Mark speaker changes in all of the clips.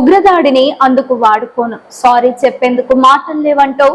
Speaker 1: ఉగ్రదాడిని అందుకు వాడుకోను. సారీ చెప్పేందుకు మాటలు లేవంటూ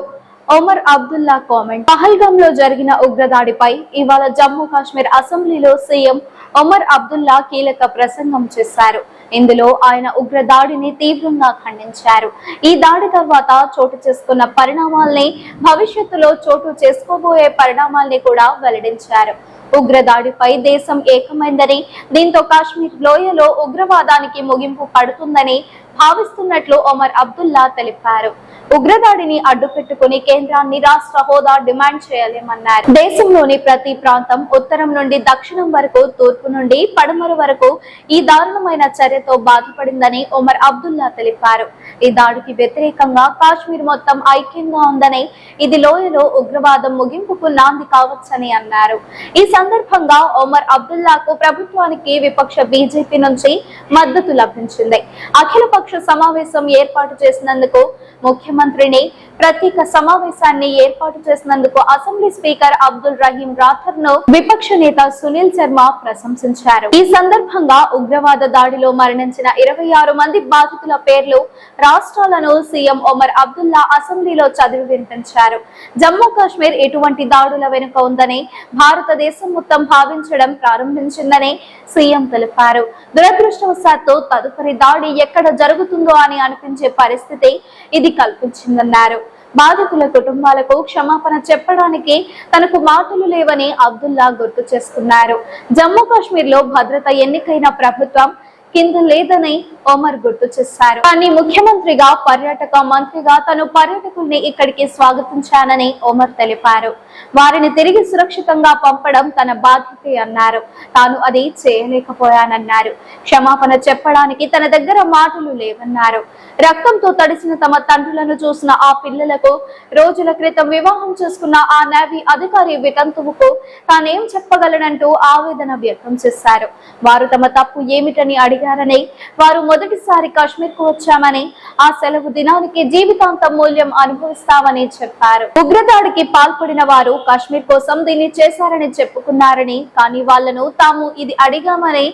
Speaker 1: ఒమర్ అబ్దుల్లా కామెంట్. పహల్గామ్లో జరిగిన ఉగ్రదాడిపై ఇవాళ జమ్మూ కాశ్మీర్ అసెంబ్లీలో సీఎం ఒమర్ అబ్దుల్లా కీలక ప్రసంగం చేశారు. ఇందులో ఆయన ఉగ్రదాడిని తీవ్రంగా ఖండించారు. ఈ దాడి తర్వాత చోటు చేసుకున్న పరిణామాల్ని భవిష్యత్తులో చోటు చేసుకోబోయే పరిణామాల్ని కూడా వెల్లడించారు. ఉగ్రదాడిపై దేశం ఏకమైందని దీంతో కాశ్మీర్ లోయలో ఉగ్రవాదానికి ముగింపు పడుతుందని భావిస్తున్నట్లు ఒమర్ అబ్దుల్లా తెలిపారు. ఉగ్రదాడిని అడ్డుపెట్టుకుని కేంద్రాన్ని రాష్ట్ర హోదా డిమాండ్ చేయలేమన్నారు. దేశంలోని ప్రతి ప్రాంతం ఉత్తరం నుండి దక్షిణం వరకు తూర్పు నుండి పడమర వరకు ఈ దారుణమైన చర్యతో బాధపడిందని ఒమర్ అబ్దుల్లా తెలిపారు. ఈ దాడికి వ్యతిరేకంగా కాశ్మీర్ మొత్తం ఐక్యంగా ఉందని ఇది లోయలో ఉగ్రవాదం ముగింపుకు నాంది కావచ్చని అన్నారు. ఈ సందర్భంగా ఒమర్ అబ్దుల్లాకు ప్రభుత్వానికి విపక్ష బీజేపీ నుంచి మద్దతు లభించింది. అఖిలపక్ష సమావేశం ఏర్పాటు చేసినందుకు ముఖ్యమంత్రిని ప్రత్యేక సమావేశాన్ని ఏర్పాటు చేసినందుకు అసెంబ్లీ స్పీకర్ అబ్దుల్ రహీం రాథర్ను విపక్ష నేత సునీల్ శర్మ ప్రశంసించారు. ఈ సందర్భంగా ఉగ్రవాద దాడిలో మరణించిన ఇరవై ఆరు మంది బాధితుల పేర్లు రాష్ట్రాలను సీఎం ఒమర్ అబ్దుల్లా అసెంబ్లీలో చదివి వినిపించారు. జమ్మూ కాశ్మీర్ ఎటువంటి దాడుల వెనుక ఉందని భారతదేశం మొత్తం భావించడం ప్రారంభించిందని సీఎం తెలిపారు. దురదృష్టవశాత్తు తదుపరి దాడి ఎక్కడ జరుగుతుందో అని అనిపించే పరిస్థితి ఇది కల్పించిందన్నారు. బాధితుల కుటుంబాలకు క్షమాపణ చెప్పడానికి తనకు మాటలు లేవని అబ్దుల్లా గుర్తు చేసుకున్నారు. జమ్మూ కాశ్మీర్లో భద్రత ఎన్నికైన ప్రభుత్వం కింద లేదని ఒమర్ గుర్తు చేశారు. కానీ ముఖ్యమంత్రిగా పర్యాటక మంత్రిగా తను పర్యాటకుల్ని ఇక్కడికి స్వాగతించానని ఒమర్ తెలిపారు. వారిని తిరిగి సురక్షితంగా పంపడం తన బాధ్యత అన్నారు. తాను అది చేయలేకపోయానన్నారు. క్షమాపణ చెప్పడానికి తన దగ్గర మాటలు లేవన్నారు. రక్తంతో తడిసిన తమ తండ్రులను చూసిన ఆ పిల్లలకు రోజుల క్రితం వివాహం చేసుకున్న ఆ నేవీ అధికారి వితంతువుకు తానేం చెప్పగలనంటూ ఆవేదన వ్యక్తం చేశారు. వారు తమ తప్పు ఏమిటని అడిగారని వారు మొదటిసారి కాశ్మీర్కు వచ్చామని ఆ సెలవు దినానికి జీవితాంతం మూల్యం అనుభవిస్తామని చెప్పారు. ఉగ్రదాడికి పాల్పడిన వారు కాశ్మీర్ కోసం దీన్ని చేశారని చెప్పుకున్నారని కానీ వాళ్ళను తాము ఇది అడిగామని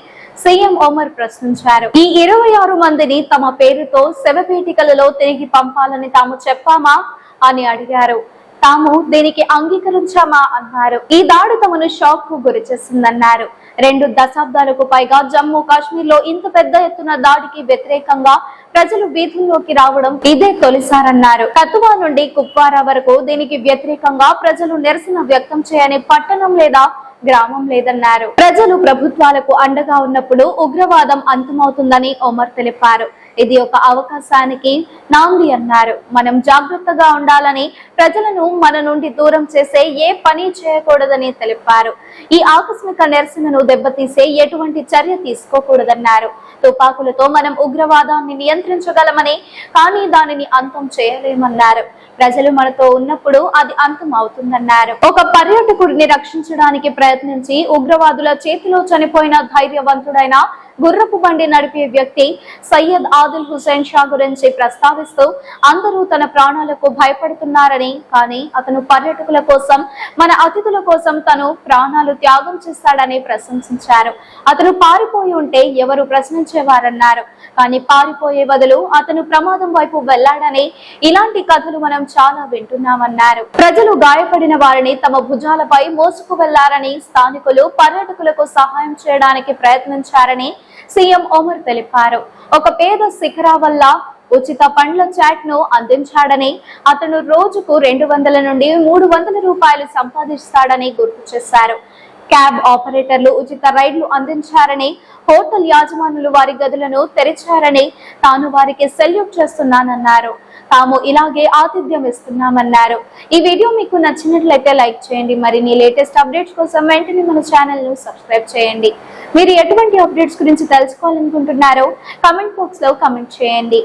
Speaker 1: సీఎం ఒమర్ ప్రశ్నించారు. ఈ ఇరవై ఆరు మందిని తమ పేరుతో శవపేటికలలో తిరిగి పంపాలని తాము చెప్పామా అని అడిగారు. తాము దీనికి అంగీకరించామా అన్నారు. ఈ దాడి తమను షాక్కు గురి చేసిందన్నారు. రెండు దశాబ్దాలకు పైగా జమ్మూ కాశ్మీర్లో ఇంత పెద్ద ఎత్తున దాడికి వ్యతిరేకంగా ప్రజలు వీధుల్లోకి రావడం ఇదే తొలిసారన్నారు. కతువా నుండి కుప్వారా వరకు దీనికి వ్యతిరేకంగా ప్రజలు నిరసన వ్యక్తం చేయని పట్టణం లేదా గ్రామం లేదన్నారు. ప్రజలు ప్రభుత్వాలకు అండగా ఉన్నప్పుడు ఉగ్రవాదం అంతమవుతుందని ఒమర్ తెలిపారు. ఇది ఒక అవకాశానికి నాంది అన్నారు. మనం జాగ్రత్తగా ఉండాలని ప్రజలను మన నుండి దూరం చేసే ఏ పని చేయకూడదని తెలిపారు. ఈ ఆకస్మిక నిరసనను దెబ్బతీసే ఎటువంటి చర్య తీసుకోకూడదన్నారు. తుపాకులతో మనం ఉగ్రవాదాన్ని నియంత్రించగలమని కానీ దానిని అంతం చేయలేమన్నారు. ప్రజలు మనతో ఉన్నప్పుడు అది అంతం అవుతుందన్నారు. ఒక పర్యాటకుడిని రక్షించడానికి ప్రయత్నించి ఉగ్రవాదుల చేతిలో చనిపోయిన ధైర్యవంతుడైన గుర్రపు బండి నడిపే వ్యక్తి సయ్యద్ ఆదిల్ హుసేన్ షా గురించి ప్రస్తావిస్తూ అందరూ తన ప్రాణాలకు భయపడుతున్నారని కానీ అతను పర్యాటకుల కోసం మన అతిథుల కోసం తను ప్రాణాలు త్యాగం చేస్తాడని ప్రశంసించారు. అతను పారిపోయి ఉంటే ఎవరు ప్రశ్నించేవారన్నారు. కానీ పారిపోయే బదులు అతను ప్రమాదం వైపు వెళ్ళాడని ఇలాంటి కథలు మనం చాలా వింటున్నామన్నారు. ప్రజలు గాయపడిన వారిని తమ భుజాలపై మోసుకు వెళ్ళారని స్థానికులు పర్యాటకులకు సహాయం చేయడానికి ప్రయత్నించారని సీఎం ఒమర్ తెలిపారు. ఒక పేద శిఖరా వల్ల ఉచిత పండ్ల చాట్ను అందించాడని అతను రోజుకు రెండు వందల నుండి మూడు వందల రూపాయలు సంపాదిస్తాడని గుర్తు చేశారు. క్యాబ్ ఆపరేటర్లు ఉచిత రైడ్లు అందించారని హోటల్ యాజమానులు వారి గదులను తెరిచారని తాను వారికి సెల్యూట్ చేస్తున్నానన్నారు. తాము ఇలాగే ఆతిథ్యం ఇస్తున్నామన్నారు. ఈ వీడియో మీకు నచ్చినట్లయితే లైక్ చేయండి. మరిన్ని లేటెస్ట్ అప్డేట్స్ కోసం వెంటనే మన ఛానల్ను సబ్స్క్రైబ్ చేయండి. మీరు ఎటువంటి అప్డేట్స్ గురించి తెలుసుకోవాలనుకుంటున్నారో కమెంట్ బాక్స్లో కమెంట్ చేయండి.